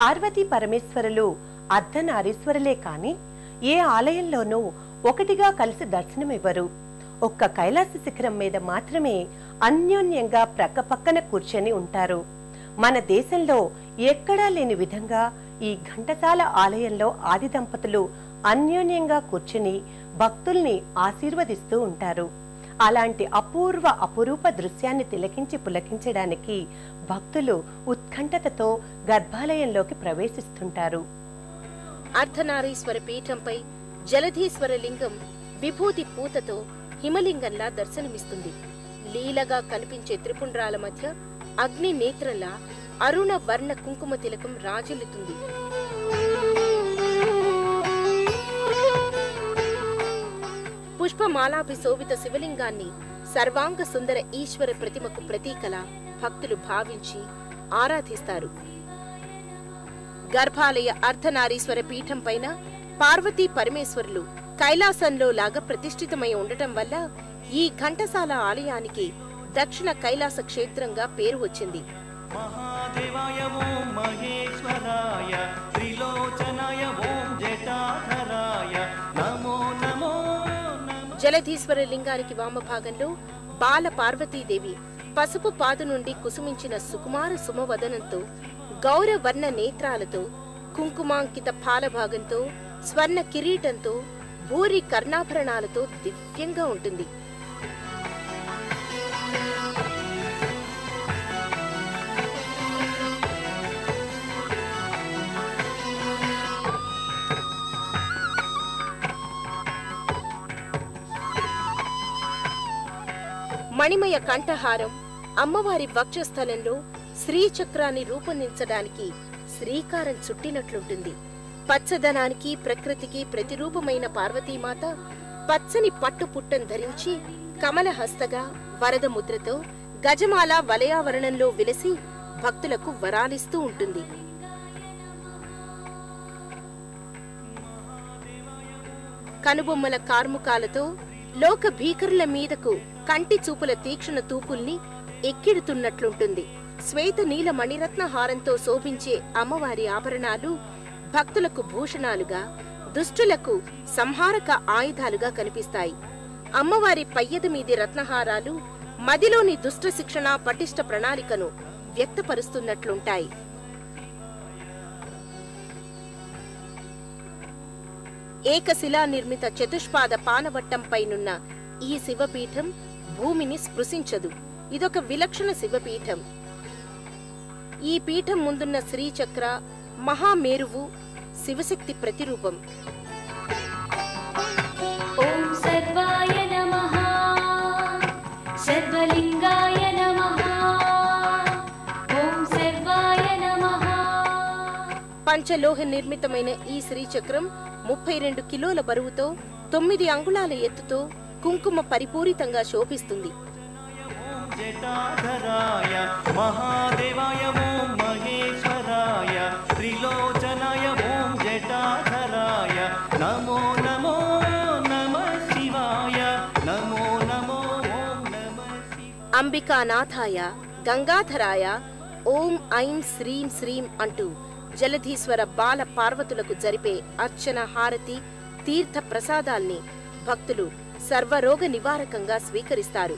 పార్వతీ పరమేశ్వరులు అర్ధనారీశ్వరులే కాని ఏ ఆలయంలోనూ ఒకటిగా కలిసి దర్శనమివ్వరు. ఒక్క కైలాస శిఖరం మీద మాత్రమే అన్యోన్యంగా ప్రక్కపక్కన కూర్చొని ఉంటారు. మన దేశంలో ఎక్కడా లేని విధంగా ఈ ఘంటసాల ఆలయంలో ఆది దంపతులు అన్యోన్యంగా కూర్చుని భక్తుల్ని ఆశీర్వదిస్తూ ఉంటారు. అలాంటి అపూర్వ అపురూప దృశ్యాన్ని తిలకించి పులకించడానికి భక్తులు ఉత్కంఠతతో గర్భాలయంలోకి ప్రవేశిస్తుంటారు. అర్ధనారీశ్వర పీఠంపై జలధీశ్వర లింగం విభూతి పూతతో హిమలింగంలా దర్శనమిస్తుంది. లీలగా కనిపించే త్రిపుండ్రాల మధ్య అగ్ని నేత్రంలా అరుణ వర్ణ కుంకుమ తిలకం రాజిల్లుతుంది. పుష్పమాలాభిశోభిత శివలింగాన్ని సర్వాంగ సుందర ఈశ్వర ప్రతిమకు ప్రతీకలా భక్తులు భావించి ఆరాధిస్తారు. గర్భాలయ అర్ధనారీశ్వర పీఠం పైన పార్వతీ పరమేశ్వరులు కైలాసంలో లాగా ప్రతిష్ఠితమై ఉండటం వల్ల ఈ ఘంటసాల ఆలయానికి దక్షిణ కైలాస క్షేత్రంగా పేరు వచ్చింది. మహాదేవాయ మహేశ్వరాయ జలధీశ్వర లింగానికి వామభాగంలో బాల పార్వతీదేవి పసుపు పాదు నుండి కుసుమించిన సుకుమార సుమవదనంతో గౌరవర్ణ నేత్రాలతో కుంకుమాంకిత పాలభాగంతో స్వర్ణ కిరీటంతో భూరి కర్ణాభరణాలతో దివ్యంగా ఉంటుంది. మణిమయ కంఠహారం అమ్మవారి వక్షస్థలంలో శ్రీచక్రాన్ని రూపొందించడానికి శ్రీకారం చుట్టినట్లుంటుంది. పచ్చదనానికి ప్రకృతికి ప్రతిరూపమైన పార్వతీమాత పచ్చని పట్టు పుట్టం ధరించి కమలహస్తగా వరద ముద్రతో గజమాల వలయావరణంలో విలసి భక్తులకు వరాలిస్తూ ఉంటుంది. కనుబొమ్మల కార్ముకాలతో లోక భీకరుల మీదకు కంటి చూపుల తీక్షణ తూపుల్ని ఎక్కిడుతున్నట్లుంటుంది. శ్వేత నీల మణిరత్న హారంతో శోభించే అమ్మవారి ఆభరణాలు భక్తులకు భూషణాలుగా దుష్టులకు సంహారక ఆయుధాలుగా కనిపిస్తాయి. అమ్మవారి పయ్యద మీది రత్నహారాలు మదిలోని దుష్ట శిక్షణ పటిష్ట ప్రణాళికను వ్యక్తపరుస్తున్నట్లుంటాయి. ఏకశిలా నిర్మిత చతుష్పాద పానవట్టంపైనున్న ఈ శివపీఠం భూమిని స్పృశించదు. ఇదొక విలక్షణ శివపీఠం. ఈ పీఠం ముందున్న శ్రీచక్ర మహామేరువు శివశక్తి ప్రతిరూపం. ఓం పంచలోహ నిర్మితమైన ఈ శ్రీచక్రం ముప్పై రెండు కిలోల బరువుతో తొమ్మిది అంగుళాల ఎత్తుతో కుంకుమ పరిపూరితంగా శోభిస్తుంది. నమో నమో అంబికానాథాయ గంగాధరాయ ఓం ఐం శ్రీం శ్రీం అంటూ జలధీశ్వర బాల పార్వతులకు జరిపే అర్చన హారతి తీర్థ ప్రసాదాల్ని భక్తులు సర్వరోగ నివారకంగా స్వీకరిస్తారు.